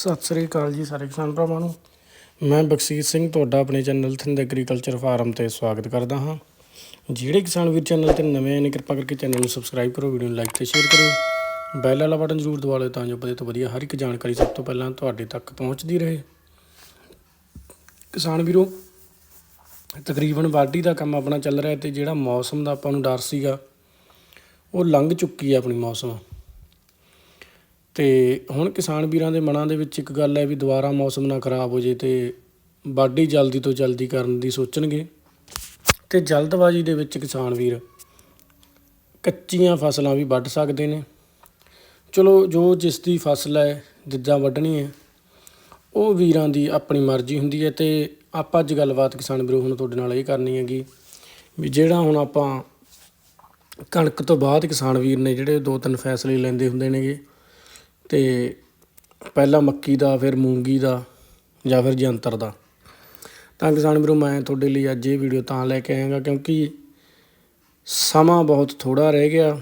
ਸਤਿ ਸ੍ਰੀ ਅਕਾਲ ਜੀ ਸਾਰੇ ਕਿਸਾਨ ਭਰਾਵਾਂ ਨੂੰ। ਮੈਂ ਬਖਸ਼ੀਸ਼ ਸਿੰਘ, ਤੁਹਾਡਾ ਆਪਣੇ ਚੈਨਲ ਥਿੰਦ ਐਗਰੀਕਲਚਰ ਫਾਰਮ ਤੇ ਸਵਾਗਤ ਕਰਦਾ ਹਾਂ। ਜਿਹੜੇ ਕਿਸਾਨ ਵੀਰ ਚੈਨਲ ਤੇ ਨਵੇਂ ਨੇ, ਕਿਰਪਾ ਕਰਕੇ ਚੈਨਲ ਨੂੰ ਸਬਸਕ੍ਰਾਈਬ ਕਰੋ, ਵੀਡੀਓ ਨੂੰ ਲਾਈਕ ਤੇ ਸ਼ੇਅਰ ਕਰੋ ਬੈਲ ਵਾਲਾ ਬਟਨ ਜ਼ਰੂਰ ਦਬਾ ਲਿਓ ਤਾਂ ਜੋ ਵਧੀਆ ਤੋਂ ਵਧੀਆ ਹਰ ਇੱਕ ਜਾਣਕਾਰੀ ਸਭ ਤੋਂ ਪਹਿਲਾਂ ਤੁਹਾਡੇ ਤੱਕ ਪਹੁੰਚਦੀ ਰਹੇ। ਕਿਸਾਨ ਵੀਰੋ, ਤਕਰੀਬਨ ਵਾਢੀ ਦਾ ਕੰਮ ਆਪਣਾ ਚੱਲ ਰਿਹਾ ਤੇ ਜਿਹੜਾ ਮੌਸਮ ਦਾ ਆਪਾਂ ਨੂੰ ਡਰ ਸੀਗਾ, ਉਹ ਲੰਘ ਚੁੱਕੀ ਹੈ ਆਪਣੀ ਮੌਸਮ। ਅਤੇ ਹੁਣ ਕਿਸਾਨ ਵੀਰਾਂ ਦੇ ਮਨਾਂ ਦੇ ਵਿੱਚ ਇੱਕ ਗੱਲ ਹੈ ਵੀ ਦੁਬਾਰਾ ਮੌਸਮ ਨਾ ਖਰਾਬ ਹੋ ਜੇ ਤੇ ਵਾਢੀ ਜਲਦੀ ਤੋਂ ਜਲਦੀ ਕਰਨ ਦੀ ਸੋਚਣਗੇ। ਅਤੇ ਜਲਦਬਾਜ਼ੀ ਦੇ ਵਿੱਚ ਕਿਸਾਨ ਵੀਰ ਕੱਚੀਆਂ ਫਸਲਾਂ ਵੀ ਵੱਢ ਸਕਦੇ ਨੇ। ਚਲੋ ਜੋ ਜਿਸ ਦੀ ਫਸਲ ਹੈ, ਜਿੱਦਾਂ ਵੱਢਣੀ ਹੈ, ਉਹ ਵੀਰਾਂ ਦੀ ਆਪਣੀ ਮਰਜ਼ੀ ਹੁੰਦੀ ਹੈ ਤੇ ਆਪਾਂ ਅੱਜ ਗੱਲਬਾਤ ਕਿਸਾਨ ਵੀਰੋ ਹੁਣ ਤੁਹਾਡੇ ਨਾਲ ਇਹ ਕਰਨੀ ਹੈਗੀ ਵੀ ਜਿਹੜਾ ਹੁਣ ਆਪਾਂ ਕਣਕ ਤੋਂ ਬਾਅਦ ਕਿਸਾਨ ਵੀਰ ਨੇ ਜਿਹੜੇ ਦੋ ਤਿੰਨ ਫੈਸਲੇ ਲੈਂਦੇ ਹੁੰਦੇ ਨੇਗੇ ਤੇ ਪਹਿਲਾਂ ਮੱਕੀ ਦਾ, ਫਿਰ ਮੂੰਗੀ ਦਾ ਜਾਂ ਫਿਰ ਜੰਤਰ ਦਾ। ਤਾਂ ਕਿਸਾਨ ਵੀਰੋ, ਮੈਂ ਤੁਹਾਡੇ ਲਈ ਅੱਜ ਇਹ ਵੀਡੀਓ ਤਾਂ ਲੈ ਕੇ ਆਇਆਗਾ ਕਿਉਂਕਿ ਸਮਾਂ ਬਹੁਤ ਥੋੜਾ ਰਹਿ ਗਿਆ।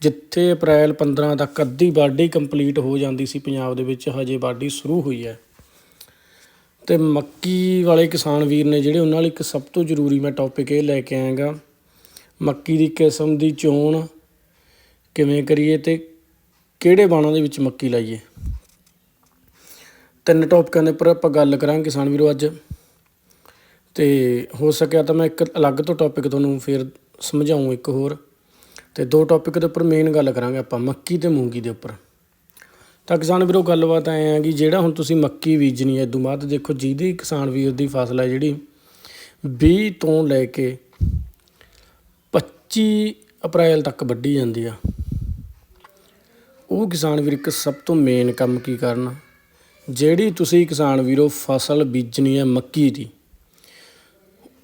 ਜਿੱਥੇ ਅਪ੍ਰੈਲ 15 ਤੱਕ ਅੱਧੀ ਵਾਢੀ ਕੰਪਲੀਟ ਹੋ ਜਾਂਦੀ ਸੀ ਪੰਜਾਬ ਦੇ ਵਿੱਚ, ਹਜੇ ਵਾਢੀ ਸ਼ੁਰੂ ਹੋਈ ਹੈ। ਤੇ ਮੱਕੀ ਵਾਲੇ ਕਿਸਾਨ ਵੀਰ ਨੇ ਜਿਹੜੇ ਉਹਨਾਂ ਲਈ ਇੱਕ ਸਭ ਤੋਂ ਜ਼ਰੂਰੀ ਮੈਂ ਟੌਪਿਕ ਇਹ ਲੈ ਕੇ ਆਇਆਗਾ, ਮੱਕੀ ਦੀ ਕਿਸਮ ਦੀ ਚੋਣ ਕਿਵੇਂ ਕਰੀਏ ਤੇ ਕਿਹੜੇ ਬਾਣਾਂ ਦੇ ਵਿੱਚ ਮੱਕੀ ਲਾਈਏ? ਤਿੰਨ ਟੌਪਿਕਾਂ ਦੇ ਉੱਪਰ ਆਪਾਂ ਗੱਲ ਕਰਾਂਗੇ ਕਿਸਾਨ ਵੀਰੋ ਅੱਜ। ਤੇ ਹੋ ਸਕਿਆ ਤਾਂ ਮੈਂ ਇੱਕ ਅਲੱਗ ਤੋਂ ਟੌਪਿਕ ਤੁਹਾਨੂੰ ਫਿਰ ਸਮਝਾਉਂ ਇੱਕ ਹੋਰ। ਤੇ ਦੋ ਟੌਪਿਕ ਦੇ ਉੱਪਰ ਮੇਨ ਗੱਲ ਕਰਾਂਗੇ ਆਪਾਂ, ਮੱਕੀ ਤੇ ਮੂੰਗੀ ਦੇ ਉੱਪਰ। ਤਾਂ ਕਿਸਾਨ ਵੀਰੋ, ਗੱਲਬਾਤ ਐ ਆ ਕਿ ਜਿਹੜਾ ਹੁਣ ਤੁਸੀਂ ਮੱਕੀ ਬੀਜਣੀ ਹੈ ਇਦੋਂ ਬਾਅਦ ਦੇਖੋ ਜਿਹਦੀ ਕਿਸਾਨ ਵੀਰ ਦੀ ਫਸਲ ਹੈ ਜਿਹੜੀ 20 ਤੋਂ ਲੈ ਕੇ 25 ਅਪ੍ਰੈਲ ਤੱਕ ਵੱਢੀ ਜਾਂਦੀ ਆ। ਉਹ ਕਿਸਾਨ ਵੀਰ, ਇੱਕ ਸਭ ਤੋਂ ਮੇਨ ਕੰਮ ਕੀ ਕਰਨਾ? ਜਿਹੜੀ ਤੁਸੀਂ ਕਿਸਾਨ ਵੀਰੋ ਫਸਲ ਬੀਜਣੀ ਹੈ ਮੱਕੀ ਦੀ,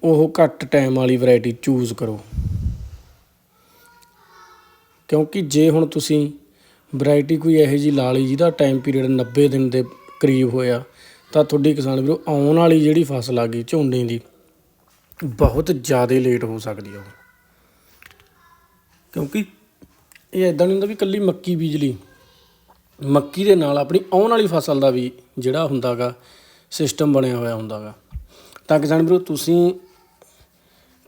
ਉਹ ਘੱਟ ਟਾਈਮ ਵਾਲੀ ਵੈਰਾਈਟੀ ਚੂਜ਼ ਕਰੋ। ਕਿਉਂਕਿ ਜੇ ਹੁਣ ਤੁਸੀਂ ਵੈਰਾਈਟੀ ਕੋਈ ਇਹੋ ਜੀ ਲਾ ਲਈ ਜਿਹਦਾ ਟਾਈਮ ਪੀਰੀਅਡ 90 ਦਿਨ ਦੇ ਕਰੀਬ ਹੋਇਆ, ਤਾਂ ਤੁਹਾਡੀ ਕਿਸਾਨ ਵੀਰੋ ਆਉਣ ਵਾਲੀ ਜਿਹੜੀ ਫਸਲ ਆ ਗਈ ਝੋਨੇ ਦੀ, ਬਹੁਤ ਜ਼ਿਆਦਾ ਲੇਟ ਹੋ ਸਕਦੀ ਹੈ ਉਹ। ਕਿਉਂਕਿ ਇਹ ਇਦਾਂ ਨਹੀਂ ਹੁੰਦਾ ਵੀ ਕੱਲੀ ਮੱਕੀ ਬੀਜ ਲਈ। ਮੱਕੀ ਦੇ ਨਾਲ ਆਪਣੀ ਆਉਣ ਵਾਲੀ ਫਸਲ ਦਾ ਵੀ ਜਿਹੜਾ ਹੁੰਦਾਗਾ ਸਿਸਟਮ ਬਣਿਆ ਹੋਇਆ ਹੁੰਦਾਗਾ। ਤਾਂ ਕਿਸਾਨ ਵੀਰੋ ਤੁਸੀਂ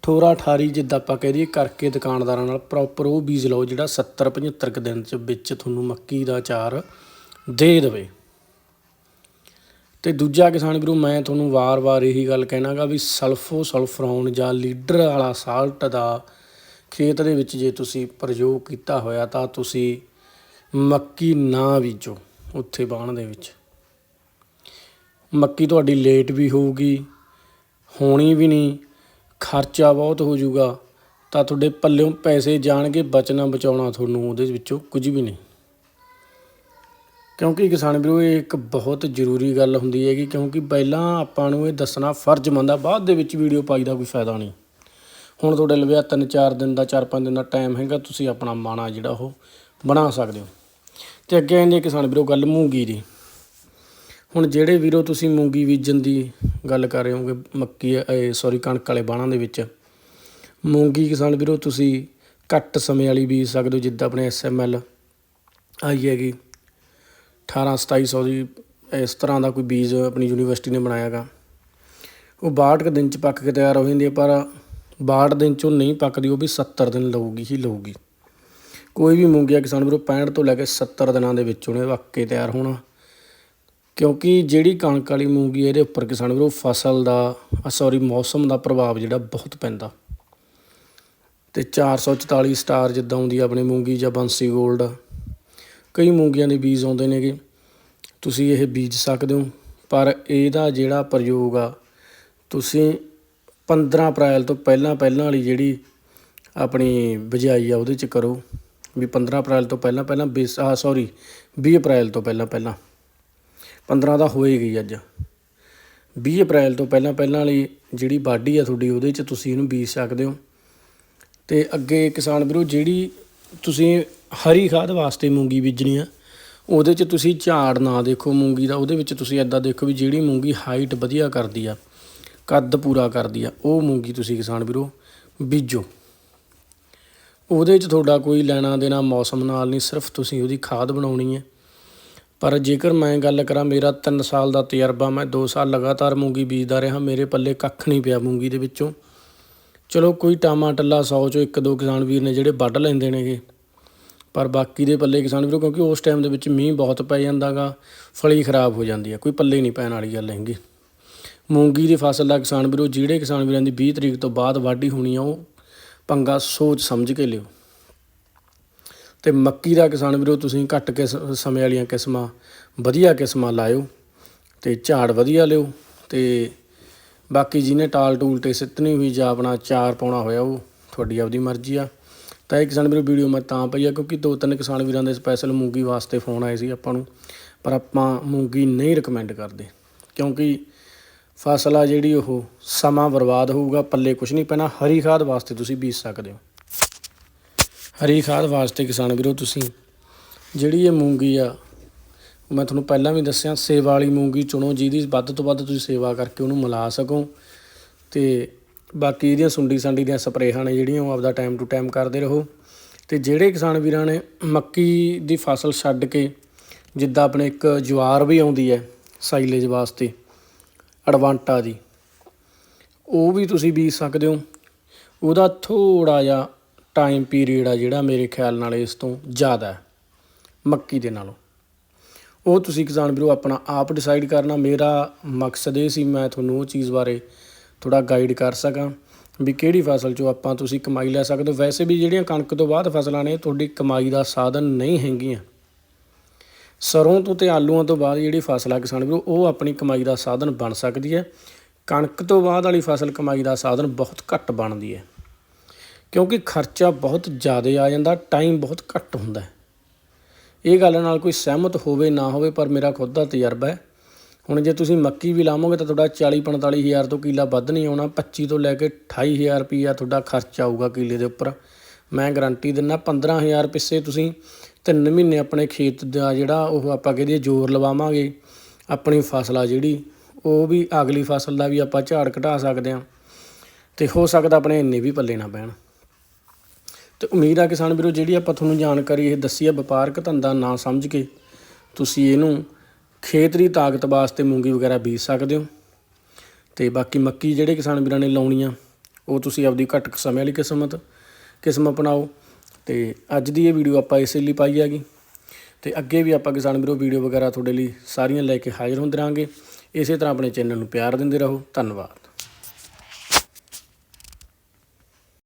ਠੋਰਾ ਠਾਰੀ ਜਿੱਦਾਂ ਆਪਾਂ ਕਹਿ ਦਈਏ ਕਰਕੇ ਦੁਕਾਨਦਾਰਾਂ ਨਾਲ ਪ੍ਰੋਪਰ ਉਹ ਬੀਜ ਲਓ ਜਿਹੜਾ 70 75 ਕੁ ਦਿਨ ਚ ਵਿੱਚ ਤੁਹਾਨੂੰ ਮੱਕੀ ਦਾ ਚਾਰ ਦੇ ਦੇਵੇ। ਤੇ ਦੂਜਾ ਕਿਸਾਨ ਵੀਰੋ ਮੈਂ ਤੁਹਾਨੂੰ ਵਾਰ-ਵਾਰ ਇਹੀ ਗੱਲ ਕਹਿਣਾਗਾ ਵੀ ਸਲਫੋ ਸਲਫਰੋਨ ਜਾਂ ਲੀਡਰ ਵਾਲਾ ਸਾਲਟ ਦਾ ਖੇਤ ਦੇ ਵਿੱਚ ਜੇ ਤੁਸੀਂ ਪ੍ਰਯੋਗ ਕੀਤਾ ਹੋਇਆ ਤਾਂ ਤੁਸੀਂ ਮੱਕੀ ਨਾ ਬੀਜੋ ਉੱਥੇ ਬਾਣ ਦੇ ਵਿੱਚ। ਮੱਕੀ ਤੁਹਾਡੀ ਲੇਟ ਵੀ ਹੋਊਗੀ, ਹੋਣੀ ਵੀ ਨਹੀਂ, ਖਰਚਾ ਬਹੁਤ ਹੋ ਜਾਊਗਾ, ਤਾਂ ਤੁਹਾਡੇ ਪੱਲਿਓਂ ਪੈਸੇ ਜਾਣਗੇ, ਬਚਣਾ ਬਚਾਉਣਾ ਤੁਹਾਨੂੰ ਉਹਦੇ ਵਿੱਚੋਂ ਕੁਝ ਵੀ ਨਹੀਂ। ਕਿਉਂਕਿ ਕਿਸਾਨ ਵੀਰੋ, ਇਹ ਇੱਕ ਬਹੁਤ ਜ਼ਰੂਰੀ ਗੱਲ ਹੁੰਦੀ ਹੈਗੀ, ਕਿਉਂਕਿ ਪਹਿਲਾਂ ਆਪਾਂ ਨੂੰ ਇਹ ਦੱਸਣਾ ਫਰਜ਼ ਮੰਨਦਾ, ਬਾਅਦ ਦੇ ਵਿੱਚ ਵੀਡੀਓ ਪਾਈ ਦਾ ਕੋਈ ਫਾਇਦਾ ਨਹੀਂ। ਹੁਣ ਤੁਹਾਡੇ ਲਵਿਆ ਤਿੰਨ ਚਾਰ ਦਿਨ ਦਾ, ਚਾਰ ਪੰਜ ਦਿਨ ਦਾ ਟਾਈਮ ਹੈਗਾ, ਤੁਸੀਂ ਆਪਣਾ ਮਾਣਾ ਜਿਹੜਾ ਉਹ ਬਣਾ ਸਕਦੇ ਹੋ। ਤੇ ਅੱਗੇ ਆਉਂਦੀ ਹੈ ਕਿਸਾਨ ਵੀਰੋ ਗੱਲ ਮੂੰਗੀ ਦੀ। ਹੁਣ ਜਿਹੜੇ ਵੀਰੋ ਤੁਸੀਂ ਮੂੰਗੀ ਬੀਜਣ ਦੀ ਗੱਲ ਕਰ ਰਹੇ ਹੋਗੇ, ਮੱਕੀ ਸੌਰੀ ਕਣਕ ਵਾਲੇ ਬਾਣਾਂ ਦੇ ਵਿੱਚ, ਮੂੰਗੀ ਕਿਸਾਨ ਵੀਰੋ ਤੁਸੀਂ ਘੱਟ ਸਮੇਂ ਵਾਲੀ ਬੀਜ ਸਕਦੇ ਹੋ, ਜਿੱਦਾਂ ਆਪਣੇ ਐਸਐਮਐਲ ਆਈ ਹੈਗੀ 18 2700 ਦੀ, ਇਸ ਤਰ੍ਹਾਂ ਦਾ ਕੋਈ ਬੀਜ ਆਪਣੀ ਯੂਨੀਵਰਸਿਟੀ ਨੇ ਬਣਾਇਆਗਾ। ਉਹ 62 ਕੁ ਦਿਨ ਚ ਪੱਕ ਕੇ ਤਿਆਰ ਹੋ ਜਾਂਦੀ ਹੈ, ਪਰ 62 ਦਿਨ ਚੋਂ ਨਹੀਂ ਪੱਕਦੀ, ਉਹ ਵੀ 70 ਦਿਨ ਲਊਗੀ, ਹੀ ਲਊਗੀ। ਕੋਈ ਵੀ ਮੂੰਗੀ ਆ ਕਿਸਾਨ ਵੀਰੋ 65 ਤੋਂ ਲੈ ਕੇ 70 ਦਿਨਾਂ ਦੇ ਵਿੱਚ ਉਹਨੇ ਪੱਕ ਕੇ ਤਿਆਰ ਹੋਣਾ। ਕਿਉਂਕਿ ਜਿਹੜੀ ਕਣਕ ਵਾਲੀ ਮੂੰਗੀ ਇਹਦੇ ਉੱਪਰ ਕਿਸਾਨ ਵੀਰੋ, ਫਸਲ ਦਾ ਸੌਰੀ ਮੌਸਮ ਦਾ ਪ੍ਰਭਾਵ ਜਿਹੜਾ ਬਹੁਤ ਪੈਂਦਾ। ਤੇ 444 ਸਟਾਰ ਜਿੱਦਾਂ ਆਉਂਦੀ ਆ ਆਪਣੀ ਮੂੰਗੀ ਜਾਂ ਬੰਸੀ 골ਡ ਕਈ ਮੂੰਗੀਆਂ ਦੇ ਬੀਜ ਆਉਂਦੇ ਨੇਗੇ। ਤੁਸੀਂ ਇਹ ਬੀਜ ਸਕਦੇ ਹੋ, ਪਰ ਇਹਦਾ ਜਿਹੜਾ ਪ੍ਰਯੋਗ ਆ, ਤੁਸੀਂ 15 ਅਪ੍ਰੈਲ ਤੋਂ ਪਹਿਲਾਂ ਪਹਿਲਾਂ ਵਾਲੀ ਜਿਹੜੀ ਆਪਣੀ ਬਿਜਾਈ ਆ, ਉਹਦੇ ਚ ਕਰੋ। ਵੀ 15 ਅਪ੍ਰੈਲ ਤੋਂ ਪਹਿਲਾਂ ਪਹਿਲਾਂ ਬਿਸ ਆ ਸੌਰੀ 20 ਅਪ੍ਰੈਲ ਤੋਂ ਪਹਿਲਾਂ ਪਹਿਲਾਂ। 15 ਦਾ ਹੋਏ ਗਈ ਅੱਜ। 20 ਅਪ੍ਰੈਲ ਤੋਂ ਪਹਿਲਾਂ ਪਹਿਲਾਂ ਵਾਲੀ ਜਿਹੜੀ ਵਾਢੀ ਆ ਤੁਹਾਡੀ, ਉਹਦੇ ਚ ਤੁਸੀਂ ਇਹਨੂੰ ਬੀਜ ਸਕਦੇ ਹੋ। ਤੇ ਅੱਗੇ ਕਿਸਾਨ ਵੀਰੋ, ਜਿਹੜੀ ਤੁਸੀਂ ਹਰੀ ਖਾਦ ਵਾਸਤੇ ਮੂੰਗੀ ਬੀਜਣੀ ਆ, ਉਹਦੇ 'ਚ ਤੁਸੀਂ ਝਾੜ ਨਾ ਦੇਖੋ ਮੂੰਗੀ ਦਾ, ਉਹਦੇ ਵਿੱਚ ਤੁਸੀਂ ਐਦਾਂ ਦੇਖੋ ਵੀ ਜਿਹੜੀ ਮੂੰਗੀ ਹਾਈਟ ਵਧੀਆ ਕਰਦੀ ਆ। ਕੱਦ ਪੂਰਾ ਕਰਦੀ ਆ, ਉਹ ਮੂੰਗੀ ਤੁਸੀਂ ਕਿਸਾਨ ਵੀਰੋ ਬੀਜੋ। ਉਹਦੇ 'ਚ ਤੁਹਾਡਾ ਕੋਈ ਲੈਣਾ ਦੇਣਾ ਮੌਸਮ ਨਾਲ ਨਹੀਂ, ਸਿਰਫ ਤੁਸੀਂ ਉਹਦੀ ਖਾਦ ਬਣਾਉਣੀ ਹੈ। ਪਰ ਜੇਕਰ ਮੈਂ ਗੱਲ ਕਰਾਂ, ਮੇਰਾ 3 ਸਾਲ ਦਾ ਤਜਰਬਾ, ਮੈਂ 2 ਸਾਲ ਲਗਾਤਾਰ ਮੂੰਗੀ ਬੀਜਦਾ ਰਿਹਾ, ਮੇਰੇ ਪੱਲੇ ਕੱਖ ਨਹੀਂ ਪਿਆ ਮੂੰਗੀ ਦੇ ਵਿੱਚੋਂ। ਚਲੋ ਕੋਈ ਟਾਮਾ ਟੱਲਾ 100 ਚੋਂ ਇੱਕ ਦੋ ਕਿਸਾਨ ਵੀਰ ਨੇ ਜਿਹੜੇ ਵੱਢ ਲੈਂਦੇ ਨੇਗੇ। ਪਰ ਬਾਕੀ ਦੇ ਪੱਲੇ ਕਿਸਾਨ ਵੀਰੋ, ਕਿਉਂਕਿ ਉਸ ਟਾਈਮ ਦੇ ਵਿੱਚ ਮੀਂਹ ਬਹੁਤ ਪੈ ਜਾਂਦਾਗਾ, ਫਲੀ ਖਰਾਬ ਹੋ ਜਾਂਦੀ ਹੈ, ਕੋਈ ਪੱਲੇ ਨਹੀਂ ਪੈਣ ਵਾਲੀ ਗੱਲ ਹੈਗੀ। ਮੂੰਗੀ ਦੀ ਫਸਲ ਦਾ ਕਿਸਾਨ ਵੀਰੋ, ਜਿਹੜੇ ਕਿਸਾਨ ਵੀਰਾਂ ਦੀ 20 ਤਰੀਕ ਤੋਂ ਬਾਅਦ ਵਾਢੀ ਹੋਣੀ ਆ, ਉਹ ਪੰਗਾ ਸੋਚ ਸਮਝ ਕੇ ਲਿਓ। ਤੇ ਮੱਕੀ ਦਾ ਕਿਸਾਨ ਵੀਰੋ, ਤੁਸੀਂ ਘੱਟ ਕੇ ਸਮੇਂ ਵਾਲੀਆਂ ਕਿਸਮਾਂ, ਵਧੀਆ ਕਿਸਮਾਂ ਲਾਇਓ ਤੇ ਝਾੜ ਵਧੀਆ ਲਿਓ ਤੇ ਬਾਕੀ ਜਿਹਨੇ ਟਾਲ ਟੂਲ ਤੇ ਸਿੱਤਣੀ ਹੋਈ ਜਾਂ ਆਪਣਾ ਚਾਰ ਪਾਉਣਾ ਹੋਇਆ, ਉਹ ਤੁਹਾਡੀ ਆਪਦੀ ਮਰਜ਼ੀ ਆ। ਤਾਂ ਇਹ ਕਿਸਾਨ ਵੀਰੋ, ਵੀਡੀਓ ਮੈਂ ਤਾਂ ਪਈ ਆ, ਕਿਉਂਕਿ ਦੋ ਤਿੰਨ ਕਿਸਾਨ ਵੀਰਾਂ ਦੇ ਸਪੈਸ਼ਲ ਮੂੰਗੀ ਵਾਸਤੇ ਫੋਨ ਆਏ ਸੀ ਆਪਾਂ ਨੂੰ, ਪਰ ਆਪਾਂ ਮੂੰਗੀ ਨਹੀਂ ਰეკਮੈਂਡ ਕਰਦੇ, ਕਿਉਂਕਿ ਫਸਲ ਆ ਜਿਹੜੀ ਉਹ ਸਮਾਂ ਬਰਬਾਦ ਹੋਊਗਾ, ਪੱਲੇ ਕੁਝ ਨਹੀਂ ਪੈਣਾ। ਹਰੀ ਖਾਦ ਵਾਸਤੇ ਤੁਸੀਂ ਬੀਜ ਸਕਦੇ ਹੋ। ਹਰੀ ਖਾਦ ਵਾਸਤੇ ਕਿਸਾਨ ਵੀਰੋ, ਤੁਸੀਂ ਜਿਹੜੀ ਇਹ ਮੂੰਗੀ ਆ ਮੈਂ ਤੁਹਾਨੂੰ ਪਹਿਲਾਂ ਵੀ ਦੱਸਿਆ, ਸੇਵਾ ਵਾਲੀ ਮੂੰਗੀ ਚੁਣੋ, ਜਿਹਦੀ ਵੱਧ ਤੋਂ ਵੱਧ ਤੁਸੀਂ ਸੇਵਾ ਕਰਕੇ ਉਹਨੂੰ ਮਿਲਾ ਸਕੋ। ਤੇ ਬਾਕੀ ਇਹਦੀਆਂ ਸੁੰਡੀ ਸੰਡੀ ਦੀਆਂ ਸਪਰੇਹਾਂ ਨੇ ਜਿਹੜੀਆਂ, ਉਹ ਆਪਦਾ ਟਾਈਮ ਟੂ ਟਾਈਮ ਕਰਦੇ ਰਹੋ। ਤੇ ਜਿਹੜੇ ਕਿਸਾਨ ਵੀਰਾਂ ਨੇ ਮੱਕੀ ਦੀ ਫਸਲ ਛੱਡ ਕੇ, ਜਿੱਦਾਂ ਆਪਣੇ ਇੱਕ ਜਵਾਰ ਵੀ ਆਉਂਦੀ ਹੈ, ਸਾਈਲੇਜ ਵਾਸਤੇ ਅਡਵਾਂਟਾ ਦੀ। ਉਹ ਵੀ ਤੁਸੀਂ ਬੀਜ ਸਕਦੇ ਹੋ। ਉਹਦਾ ਥੋੜਾ ਜਿਹਾ ਟਾਈਮ ਪੀਰੀਅਡ ਆ ਜਿਹੜਾ ਮੇਰੇ ਖਿਆਲ ਨਾਲ ਇਸ ਤੋਂ ਜ਼ਿਆਦਾ ਹੈ, ਮੱਕੀ ਦੇ ਨਾਲੋਂ। ਉਹ ਤੁਸੀਂ ਕਿਸਾਨ ਵੀਰੋ ਆਪਣਾ ਆਪ ਡਿਸਾਈਡ ਕਰਨਾ। ਮੇਰਾ ਮਕਸਦ ਇਹ ਸੀ, ਮੈਂ ਤੁਹਾਨੂੰ ਉਹ ਚੀਜ਼ ਬਾਰੇ ਥੋੜਾ ਗਾਈਡ ਕਰ ਸਕਾਂ ਵੀ ਕਿਹੜੀ ਫਸਲ 'ਚੋਂ ਆਪਾਂ ਤੁਸੀਂ ਕਮਾਈ ਲੈ ਸਕਦੇ ਹੋ। ਵੈਸੇ ਵੀ ਜਿਹੜੀਆਂ ਕਣਕ ਤੋਂ ਬਾਅਦ ਫਸਲਾਂ ਨੇ, ਤੁਹਾਡੀ ਕਮਾਈ ਦਾ ਸਾਧਨ ਨਹੀਂ ਹੈਗੀਆਂ। ਸਰੋਂ ਤੋਂ ਤੇ ਆਲੂਆਂ ਤੋਂ ਬਾਅਦ ਜਿਹੜੀ ਫਸਲ ਆ ਕਿਸਾਨ ਵੀਰੋ, ਉਹ ਆਪਣੀ ਕਮਾਈ ਦਾ ਸਾਧਨ ਬਣ ਸਕਦੀ ਹੈ। ਕਣਕ ਤੋਂ ਬਾਅਦ ਵਾਲੀ ਫਸਲ ਕਮਾਈ ਦਾ ਸਾਧਨ ਬਹੁਤ ਘੱਟ ਬਣਦੀ ਹੈ। ਕਿਉਂਕਿ ਖਰਚਾ ਬਹੁਤ ਜ਼ਿਆਦਾ ਆ ਜਾਂਦਾ ਟਾਈਮ ਬਹੁਤ ਘੱਟ ਹੁੰਦਾ ਇਹ ਗੱਲ ਨਾਲ ਕੋਈ ਸਹਿਮਤ ਹੋਵੇ ਨਾ ਹੋਵੇ, ਪਰ ਮੇਰਾ ਖੁਦ ਦਾ ਤਜਰਬਾ ਹੈ। ਹੁਣ ਜੇ ਤੁਸੀਂ ਮੱਕੀ ਵੀ ਲਾਵੋਗੇ ਤਾਂ ਤੁਹਾਡਾ 40 45 ਹਜ਼ਾਰ ਤੋਂ ਕਿਲਾ ਵੱਧ ਨਹੀਂ ਆਉਣਾ 25 ਤੋਂ ਲੈ ਕੇ 28 ਹਜ਼ਾਰ ਰੁਪਈਆ ਤੁਹਾਡਾ ਖਰਚਾ ਆਊਗਾ ਕਿਲੇ ਦੇ ਉੱਪਰ। ਮੈਂ ਗਾਰੰਟੀ ਦਿੰਦਾ 15000 ਪਿੱਛੇ ਤੁਸੀਂ ਤਿੰਨ ਮਹੀਨੇ ਆਪਣੇ ਖੇਤ ਦਾ ਜਿਹੜਾ ਉਹ ਆਪਾਂ ਕਹਦੇ ਜ਼ੋਰ ਲਵਾਵਾਂਗੇ, ਆਪਣੀ ਫਸਲ ਆ ਜਿਹੜੀ, ਉਹ ਵੀ ਅਗਲੀ ਫਸਲ ਦਾ ਵੀ ਆਪਾਂ ਝਾੜ ਘਟਾ ਸਕਦੇ ਹਾਂ। ਤੇ ਹੋ ਸਕਦਾ ਆਪਣੇ ਇੰਨੇ ਵੀ ਪੱਲੇ ਨਾ ਪੈਣ। ਤੇ ਉਮੀਦ ਆ ਕਿਸਾਨ ਵੀਰੋ, ਜਿਹੜੀ ਆਪਾਂ ਤੁਹਾਨੂੰ ਜਾਣਕਾਰੀ ਇਹ ਦੱਸੀ ਆ ਵਪਾਰਕ ਧੰਦਾ ਨਾ ਸਮਝ ਕੇ, ਤੁਸੀਂ ਇਹਨੂੰ ਖੇਤ ਦੀ ਤਾਕਤ ਵਾਸਤੇ ਮੂੰਗੀ ਵਗੈਰਾ ਬੀਜ ਸਕਦੇ ਹੋ। ਤੇ ਬਾਕੀ ਮੱਕੀ ਜਿਹੜੇ ਕਿਸਾਨ ਵੀਰਾਂ ਨੇ ਲਾਉਣੀ ਆ ਉਹ ਤੁਸੀਂ ਆਪਦੀ ਘੱਟ ਸਮੇਂ ਵਾਲੀ ਕਿਸਮਤ ਕਿਸਮ ਅਪਣਾਓ। ਤੇ ਅੱਜ ਦੀ ਇਹ ਵੀਡੀਓ ਆਪਾਂ ਇਸੇ ਲਈ ਪਾਈ ਹੈਗੀ। ਤੇ ਅੱਗੇ ਵੀ ਆਪਾਂ ਕਿਸਾਨ ਵੀਰੋ ਵੀਡੀਓ ਵਗੈਰਾ ਤੁਹਾਡੇ ਲਈ ਸਾਰੀਆਂ ਲੈ ਕੇ ਹਾਜ਼ਰ ਹੁੰਦੇ ਰਹਾਂਗੇ। ਇਸੇ ਤਰ੍ਹਾਂ ਆਪਣੇ ਚੈਨਲ ਨੂੰ ਪਿਆਰ ਦਿੰਦੇ ਰਹੋ। ਧੰਨਵਾਦ।